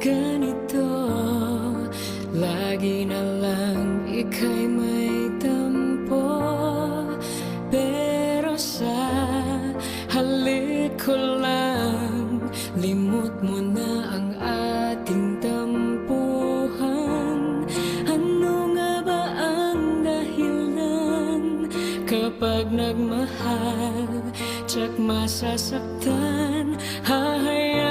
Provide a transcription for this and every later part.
ganito Lagi na lang ika'y may tampo Pero sa halik ko lang Limot mo na ang ating tampuhan. Ano nga ba ang dahilan Kapag nagmahal Tsak masasaktan Hahayaan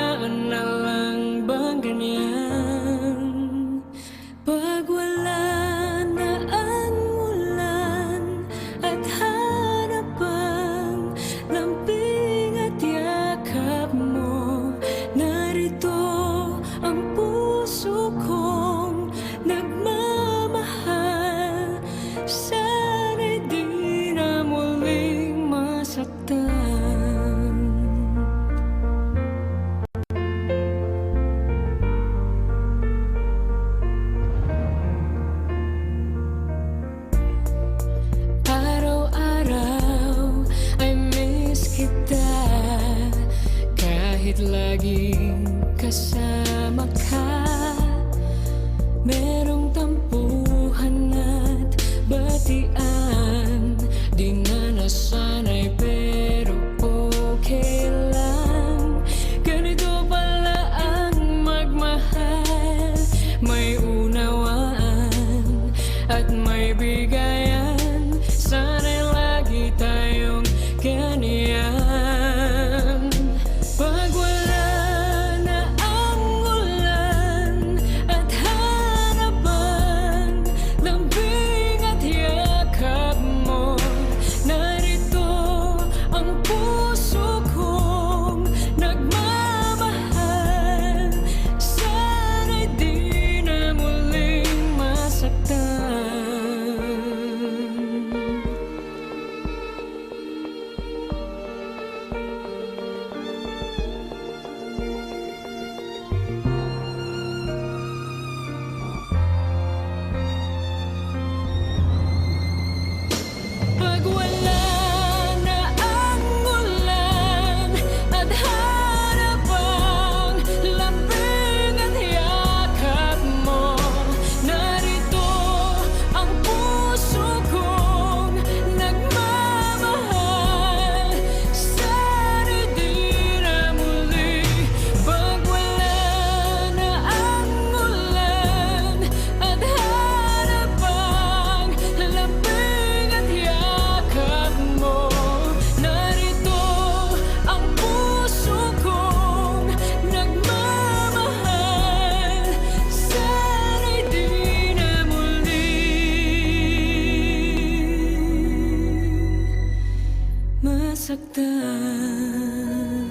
Kahit laging kasama ka Merong nasaktan